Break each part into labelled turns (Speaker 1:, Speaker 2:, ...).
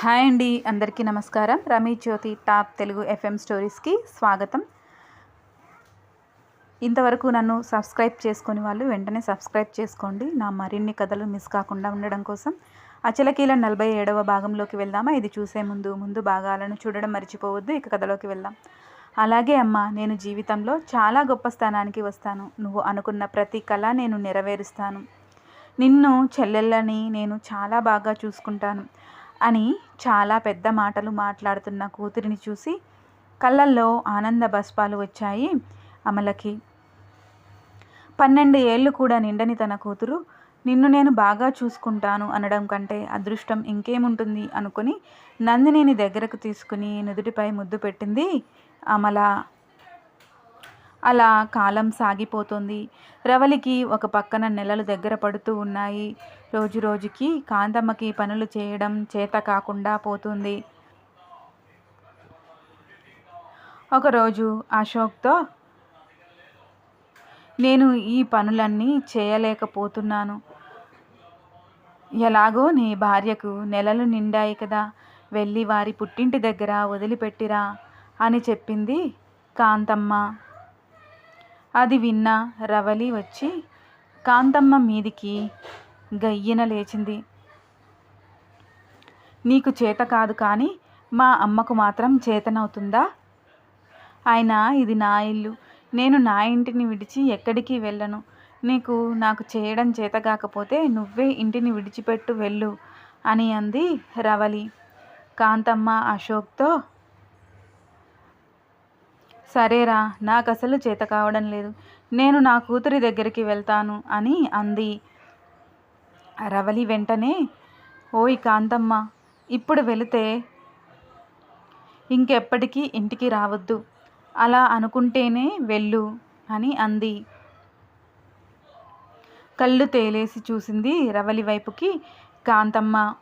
Speaker 1: Hi అండి అందరికీ నమస్కారం. రమీ జ్యోతి టాప్ తెలుగు ఎఫ్ఎం స్టోరీస్కి స్వాగతం. ఇంతవరకు నన్ను సబ్స్క్రైబ్ చేసుకొని వాళ్ళు వెంటనే సబ్స్క్రైబ్ చేసుకోండి. నా మరిన్ని కథలు మిస్ కాకుండా ఉండడం కోసం అచలకీల నలభై ఏడవ భాగంలోకి వెళ్దామా? ఇది చూసే ముందు ముందు భాగాలను చూడడం మర్చిపోవద్దు. ఇక కథలోకి వెళ్దాం. అలాగే అమ్మ నేను జీవితంలో చాలా గొప్ప స్థానానికి వస్తాను. నువ్వు అనుకున్న ప్రతి కళ నేను నెరవేరుస్తాను. నిన్ను చెల్లెళ్ళని నేను చాలా బాగా చూసుకుంటాను. అని చాలా పెద్ద మాటలు మాట్లాడుతున్న కూతురిని చూసి కళ్ళల్లో ఆనంద బస్పాలు వచ్చాయి అమలకి. పన్నెండు ఏళ్ళు కూడా నిండని తన కూతురు నిన్ను నేను బాగా చూసుకుంటాను అనడం కంటే అదృష్టం ఇంకేముంటుంది అనుకుని నందినిని దగ్గరకు తీసుకుని నుదుటిపై ముద్దు పెట్టింది అమల. అలా కాలం సాగిపోతుంది. రవలికి ఒక పక్కన నెలలు దగ్గర పడుతూ ఉన్నాయి. రోజు రోజుకి కాంతమ్మకి పనులు చేయడం చేత కాకుండా పోతుంది. ఒకరోజు అశోక్తో నేను ఈ పనులన్నీ చేయలేకపోతున్నాను. ఎలాగో నీ భార్యకు నెలలు నిండాయి కదా వెళ్ళి వారి పుట్టింటి దగ్గర వదిలిపెట్టిరా అని చెప్పింది కాంతమ్మ. అది విన్న రవలి వచ్చి కాంతమ్మ మీదికి గయ్యన లేచింది. నీకు చేత కాదు కానీ మా అమ్మకు మాత్రం చేతనవుతుందా? ఆయన ఇది నా ఇల్లు. నేను నా ఇంటిని విడిచి ఎక్కడికి వెళ్ళను. నీకు నాకు చేయడం చేత కాకపోతే నువ్వే ఇంటిని విడిచిపెట్టు వెళ్ళు అని అంది రవలి. కాంతమ్మ అశోక్తో సరేరా నాకు అసలు చేత కావడం లేదు. నేను నా కూతురి దగ్గరికి వెళ్తాను అని అంది. రవలి వెంటనే ఓయ్ కాంతమ్మ ఇప్పుడు వెళితే ఇంకెప్పటికీ ఇంటికి రావద్దు. అలా అనుకుంటేనే వెళ్ళు అని అంది. కళ్ళు తేలేసి చూసింది రవలి వైపుకి కాంతమ్మ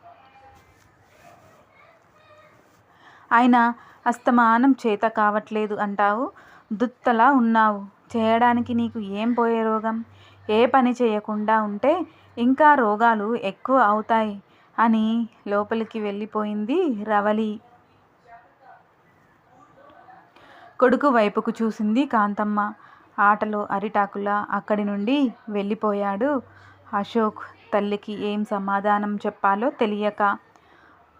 Speaker 1: ఆయన అస్తమానం చేత కావట్లేదు అంటావు. దుత్తలా ఉన్నావు. చేయడానికి నీకు ఏం పోయే రోగం? ఏ పని చేయకుండా ఉంటే ఇంకా రోగాలు ఎక్కువ అవుతాయి అని లోపలికి వెళ్ళిపోయింది రవలి. కొడుకు వైపుకు చూసింది కాంతమ్మ. ఆటలో అరిటాకులా అక్కడి నుండి వెళ్ళిపోయాడు. అశోక్ తల్లికి ఏం సమాధానం చెప్పాలో తెలియక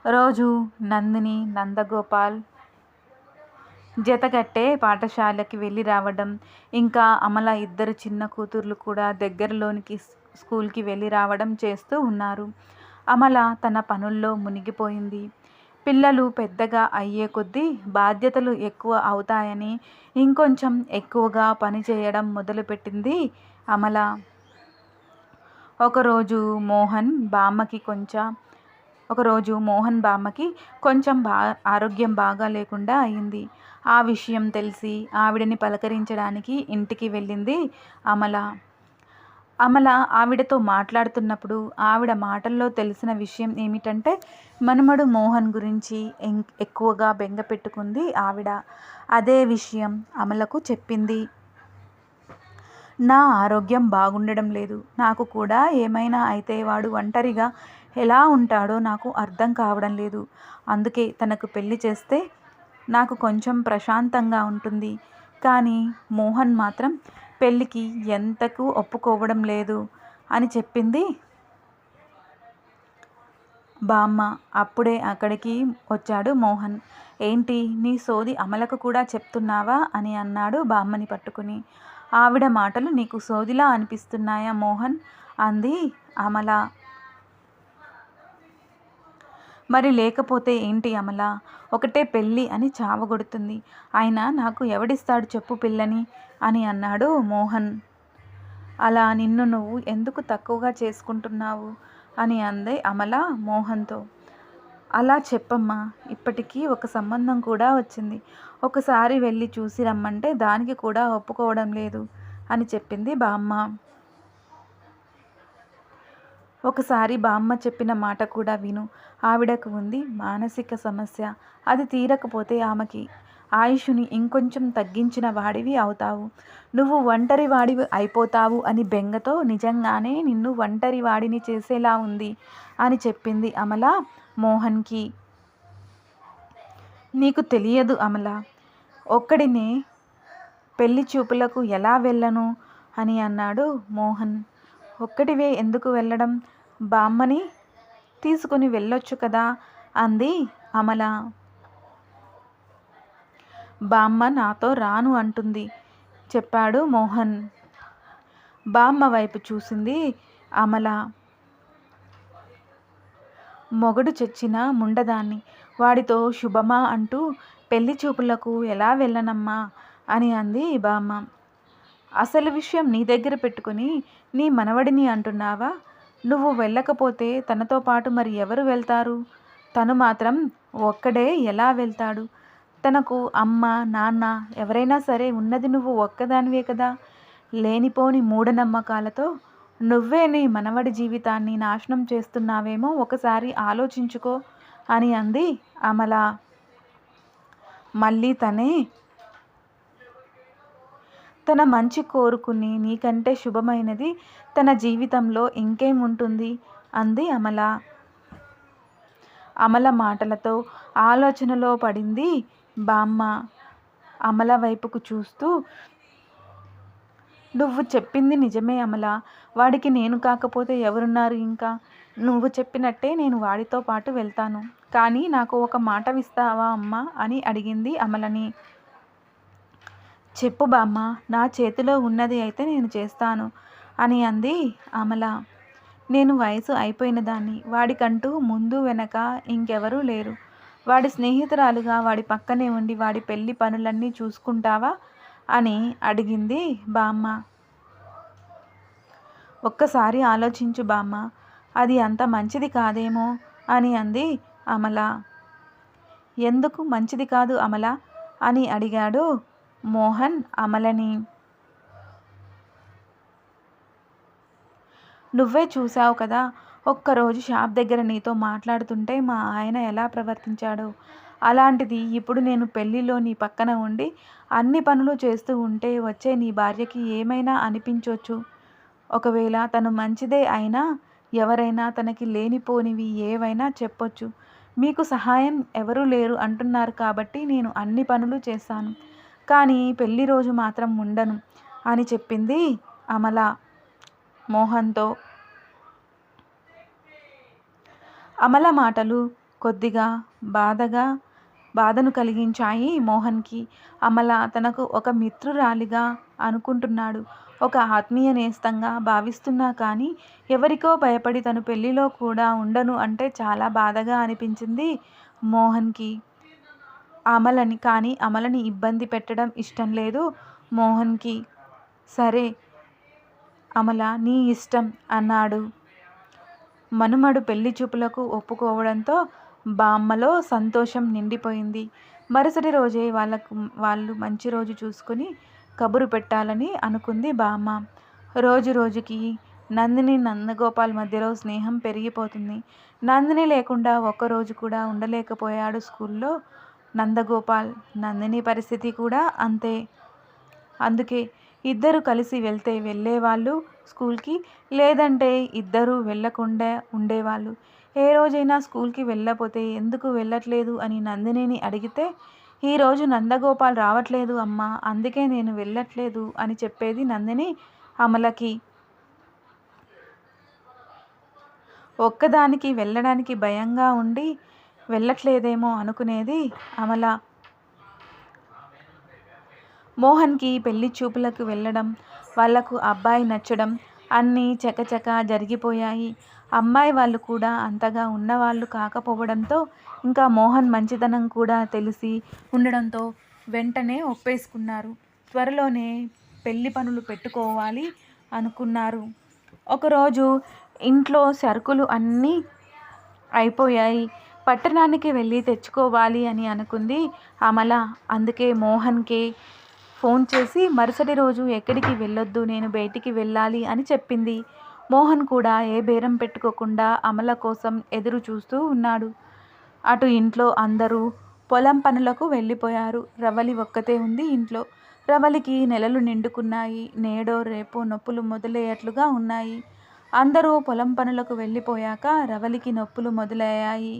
Speaker 1: రోజు నందిని నందగోపాల్ జతగట్టే పాఠశాలకి వెళ్ళి రావడం ఇంకా అమల ఇద్దరు చిన్న కూతుర్లు కూడా దగ్గరలోనికి స్కూల్కి వెళ్ళి రావడం చేస్తూ ఉన్నారు. అమల తన పనుల్లో మునిగిపోయింది. పిల్లలు పెద్దగా అయ్యే కొద్దీ బాధ్యతలు ఎక్కువ అవుతాయని ఇంకొంచెం ఎక్కువగా పని చేయడం మొదలుపెట్టింది అమల. ఒకరోజు మోహన్ బామ్మకి కొంచెం ఒకరోజు మోహన్ బామ్మకి కొంచెం బా ఆరోగ్యం బాగా లేకుండా అయింది. ఆ విషయం తెలిసి ఆవిడని పలకరించడానికి ఇంటికి వెళ్ళింది అమల. అమల ఆవిడతో మాట్లాడుతున్నప్పుడు ఆవిడ మాటల్లో తెలిసిన విషయం ఏమిటంటే మనుమడు మోహన్ గురించి ఎక్కువగా బెంగ పెట్టుకుంది ఆవిడ. అదే విషయం అమలకు చెప్పింది. నా ఆరోగ్యం బాగుండడం లేదు. నాకు కూడా ఏమైనా అయితే వాడు ఒంటరిగా ఎలా ఉంటాడో నాకు అర్థం కావడం లేదు. అందుకే తనకు పెళ్ళి చేస్తే నాకు కొంచెం ప్రశాంతంగా ఉంటుంది. కానీ మోహన్ మాత్రం పెళ్ళికి ఎంతకు ఒప్పుకోవడం లేదు అని చెప్పింది. బామ్మ అప్పుడే అక్కడికి వచ్చాడు మోహన్. ఏంటి నీ సోది అమలకు కూడా చెప్తున్నావా అని అన్నాడు బామ్మని పట్టుకుని. ఆవిడ మాటలు నీకు సోదిలా అనిపిస్తున్నాయా మోహన్? అంది అమల. మరి లేకపోతే ఏంటి అమల? ఒకటే పెళ్ళి అని చావగొడుతుంది. ఆయన నాకు ఎవడిస్తాడు చెప్పు పిల్లని? అని అన్నాడు మోహన్. అలా నిన్ను నువ్వు ఎందుకు తక్కువగా చేసుకుంటున్నావు? అని అంది అమల మోహన్తో. అలా చెప్పమ్మా ఇప్పటికీ ఒక సంబంధం కూడా వచ్చింది. ఒకసారి వెళ్ళి చూసి రమ్మంటే దానికి కూడా ఒప్పుకోవడం లేదు అని చెప్పింది బామ్మ. ఒకసారి బామ్మ చెప్పిన మాట కూడా విను. ఆవిడకు ఉంది మానసిక సమస్య. అది తీరకపోతే ఆమెకి ఆయుషుని ఇంకొంచెం తగ్గించిన వాడివి అవుతావు. నువ్వు ఒంటరి వాడివి అయిపోతావు అని బెంగతో నిజంగానే నిన్ను ఒంటరి వాడిని చేసేలా ఉంది అని చెప్పింది అమల మోహన్కి. నీకు తెలియదు అమల ఒక్కడినే పెళ్ళి చూపులకు ఎలా వెళ్ళను అని అన్నాడు మోహన్. ఒక్కటివే ఎందుకు వెళ్ళడం? బామ్మని తీసుకుని వెళ్ళొచ్చు కదా? అంది అమల. బామ్మ నాతో రాను అంటుంది చెప్పాడు మోహన్. బామ్మ వైపు చూసింది అమల. మొగడు చచ్చిన ముండదాన్ని వాడితో శుభమా అంటూ పెళ్ళి చూపులకు ఎలా వెళ్ళనమ్మా అని అంది బామ్మ. అసలు విషయం నీ దగ్గర పెట్టుకుని నీ మనవడిని అంటున్నావా? నువ్వు వెళ్ళకపోతే తనతో పాటు మరి ఎవరు వెళ్తారు? తను మాత్రం ఒక్కడే ఎలా వెళ్తాడు? తనకు అమ్మ నాన్న ఎవరైనా సరే ఉన్నది నువ్వు ఒక్కదానివే కదా? లేనిపోని మూఢనమ్మకాలతో నువ్వే నీ మనవడి జీవితాన్ని నాశనం చేస్తున్నావేమో ఒకసారి ఆలోచించుకో అని అంది అమల. మళ్ళీ తనే తన మంచి కోరుకుని నీకంటే శుభమైనది తన జీవితంలో ఇంకేముంటుంది? అంది అమల. అమల మాటలతో ఆలోచనలో పడింది బామ్మ. అమల వైపుకు చూస్తూ నువ్వు చెప్పింది నిజమే అమల. వాడికి నేను కాకపోతే ఎవరున్నారు ఇంకా? నువ్వు చెప్పినట్టే నేను వాడితో పాటు వెళ్తాను. కానీ నాకు ఒక మాట ఇస్తావా అమ్మా? అని అడిగింది అమలని. చెప్పు బామ్మ నా చేతిలో ఉన్నది అయితే నేను చేస్తాను అని అంది అమల. నేను వయసు అయిపోయిన దాన్ని వాడికంటూ ముందు వెనక ఇంకెవరూ లేరు. వాడి స్నేహితురాలుగా వాడి పక్కనే ఉండి వాడి పెళ్ళి పనులన్నీ చూసుకుంటావా అని అడిగింది బామ్మ. ఒక్కసారి ఆలోచించు బామ్మ అది అంత మంచిది కాదేమో అని అంది అమల. ఎందుకు మంచిది కాదు అమల అని అడిగాడు మోహన్ అమలని. నువ్వే చూసావు కదా ఒక్కరోజు షాప్ దగ్గర నీతో మాట్లాడుతుంటే మా ఆయన ఎలా ప్రవర్తించాడో? అలాంటిది ఇప్పుడు నేను పెళ్ళిలో నీ పక్కన ఉండి అన్ని పనులు చేస్తూ ఉంటే వచ్చే నీ భార్యకి ఏమైనా అనిపించవచ్చు ఒకవేళ తను మంచిదే అయినా ఎవరైనా తనకి లేనిపోనివి ఏవైనా చెప్పొచ్చు. మీకు సహాయం ఎవరూ లేరు అంటున్నారు కాబట్టి నేను అన్ని పనులు చేస్తాను. కానీ పెళ్ళి రోజు మాత్రం ఉండను అని చెప్పింది అమల మోహన్తో. అమల మాటలు కొద్దిగా బాధగా బాధను కలిగించాయి మోహన్కి. అమల తనకు ఒక మిత్రురాలిగా అనుకుంటున్నాడు. ఒక ఆత్మీయ నేస్తంగా భావిస్తున్నా కానీ ఎవరికో భయపడి తను పెళ్ళిలో కూడా ఉండను అంటే చాలా బాధగా అనిపించింది మోహన్కి. అమలని కానీ అమలని ఇబ్బంది పెట్టడం ఇష్టం లేదు మోహన్కి. సరే అమల నీ ఇష్టం అన్నాడు. మనుమడు పెళ్ళి చూపులకు ఒప్పుకోవడంతో బామ్మలో సంతోషం నిండిపోయింది. మరుసటి రోజే వాళ్ళకు వాళ్ళు మంచి రోజు చూసుకుని కబురు పెట్టాలని అనుకుంది బామ్మ. రోజు రోజుకి నందిని నందగోపాల్ మధ్యలో స్నేహం పెరిగిపోతుంది. నందిని లేకుండా ఒక్కరోజు కూడా ఉండలేకపోయాడు స్కూల్లో. నందగోపాల్ నందిని పరిస్థితి కూడా అంతే. అందుకే ఇద్దరు కలిసి వెళ్తే వెళ్ళేవాళ్ళు స్కూల్కి లేదంటే ఇద్దరు వెళ్ళకుండా ఉండేవాళ్ళు. ఏ రోజైనా స్కూల్కి వెళ్ళపోతే ఎందుకు వెళ్ళట్లేదు అని నందినిని అడిగితే ఈరోజు నందగోపాల్ రావట్లేదు అమ్మా అందుకే నేను వెళ్ళట్లేదు అని చెప్పేది నందిని అమలకి. ఒక్కదానికి వెళ్ళడానికి భయంగా ఉండి వెళ్ళట్లేదేమో అనుకునేది అమల. మోహన్కి పెళ్ళి చూపులకు వెళ్ళడం వాళ్ళకు అబ్బాయి నచ్చడం అన్నీ చకచక జరిగిపోయాయి. అమ్మాయి వాళ్ళు కూడా అంతగా ఉన్నవాళ్ళు కాకపోవడంతో ఇంకా మోహన్ మంచితనం కూడా తెలిసి ఉండడంతో వెంటనే ఒప్పేసుకున్నారు. త్వరలోనే పెళ్ళి పనులు పెట్టుకోవాలి అనుకున్నారు. ఒకరోజు ఇంట్లో సరుకులు అన్నీ అయిపోయాయి. పట్టణానికి వెళ్ళి తెచ్చుకోవాలి అని అనుకుంది అమల. అందుకే మోహన్కి ఫోన్ చేసి మరుసటి రోజు ఎక్కడికి వెళ్ళొద్దు నేను బయటికి వెళ్ళాలి అని చెప్పింది. మోహన్ కూడా ఏ బేరం పెట్టుకోకుండా అమల కోసం ఎదురు చూస్తూ ఉన్నాడు. అటు ఇంట్లో అందరూ పొలం పనులకు వెళ్ళిపోయారు. రవలి ఒక్కతే ఉంది ఇంట్లో. రవలికి నెలలు నిండుకున్నాయి. నేడో రేపో నొప్పులు మొదలయ్యేట్లుగా ఉన్నాయి. అందరూ పొలం పనులకు వెళ్ళిపోయాక రవలికి నొప్పులు మొదలయ్యాయి.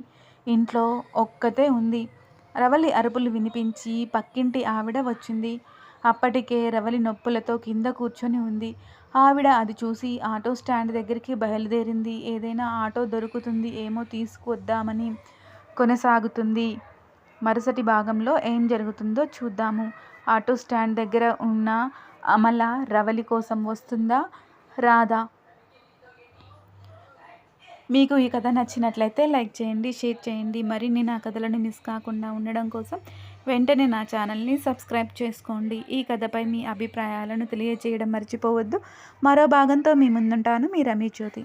Speaker 1: ఇంట్లో ఒక్కతే ఉంది రవలి అరుపులు వినిపించి పక్కింటి ఆవిడ వచ్చింది. అప్పటికే రవలి నొప్పులతో కింద కూర్చొని ఉంది. ఆవిడ అది చూసి ఆటో స్టాండ్ దగ్గరికి బయలుదేరింది. ఏదైనా ఆటో దొరుకుతుంది ఏమో తీసుకువద్దామని కొనసాగుతుంది. మరుసటి భాగంలో ఏం జరుగుతుందో చూద్దాము. ఆటో స్టాండ్ దగ్గర ఉన్న అమల రవలి కోసం వస్తుందా? రాదా? మీకు ఈ కథ నచ్చినట్లయితే లైక్ చేయండి, షేర్ చేయండి. మరిన్ని నా కథలను మిస్ కాకుండా ఉండడం కోసం వెంటనే నా ఛానల్ని సబ్స్క్రైబ్ చేసుకోండి. ఈ కథపై మీ అభిప్రాయాలను తెలియజేయడం మర్చిపోవద్దు. మరో భాగంతో మీ ముందుంటాను. మీ రమీ జ్యోతి